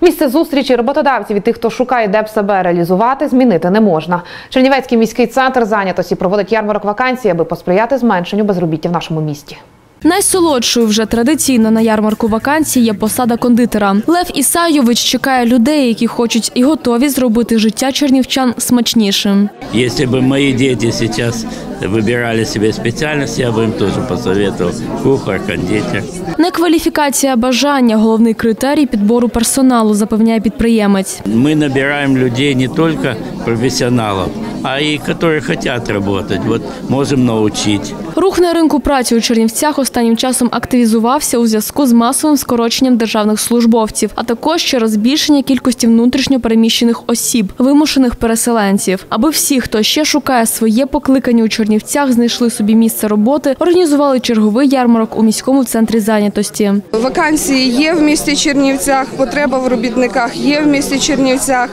Місце зустрічі роботодавців і тих, хто шукає, де б себе реалізувати, змінити не можна. Чернівецький міський центр зайнятості проводить ярмарок вакансій, аби посприяти зменшенню безробіття в нашому місті. Найсолодшою вже традиційно на ярмарку вакансій є посада кондитера. Лев Ісайович чекає людей, які хочуть і готові зробити життя чернівчан смачнішим. Если бы мои дети сейчас выбирали себе специальность, я бы им тоже посоветовал кухар, кондитер. Не кваліфікація, а бажання головний критерій підбору персоналу, запевняє підприємець. Мы набираем людей не только профессионалов, а и которые хотят работать. Вот можем научить. Рух на ринку праці у Чернівцях останнім часом активізувався у зв'язку з масовим скороченням державних службовців, а також через збільшення кількості внутрішньо переміщених осіб, вимушених переселенців. Аби всі, хто ще шукає своє покликання у Чернівцях, знайшли собі місце роботи, організували черговий ярмарок у міському центрі зайнятості. Вакансії є в місті Чернівцях, потреба в робітниках є в місті Чернівцях,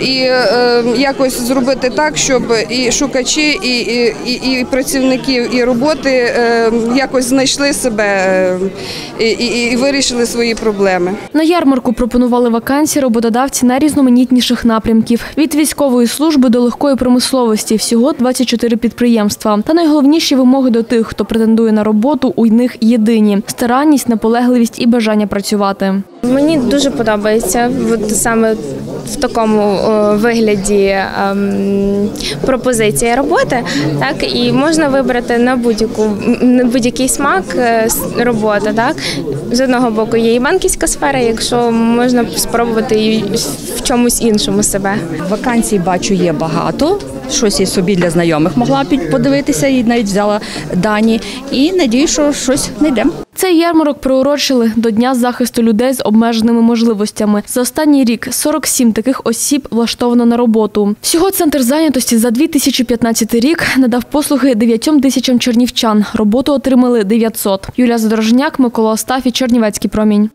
і е, якось зробити так, щоб і шукачі, і, і, і, і працівників, і роботи е, якось знайшли себе е, і, і, і вирішили свої проблеми. На ярмарку пропонували вакансії роботодавці найрізноманітніших напрямків від військової служби до легкої промисловості. Всього 24 підприємства. Та найголовніші вимоги до тих, хто претендує на роботу, у них єдині: старанність, наполегливість і бажання працювати. Мені дуже подобається от саме в такому вигляді ем, пропозиція роботи. Так і можна вибрати на будь-яку на будь-який смак е, роботи. Так з одного боку є і банківська сфера, якщо можна спробувати і в чомусь іншому себе. Вакансій бачу є багато. Щось я собі для знайомих могла подивитися і навіть взяла дані. І надію, що щось знайдемо. Цей ярмарок приурочили до Дня захисту людей з обмеженими можливостями. За останній рік 47 таких осіб влаштовано на роботу. Всього центр зайнятості за 2015 рік надав послуги 9 тисячам чернівчан. Роботу отримали 900. Юлія Задорожняк, Микола Остафі, Чернівецький промінь.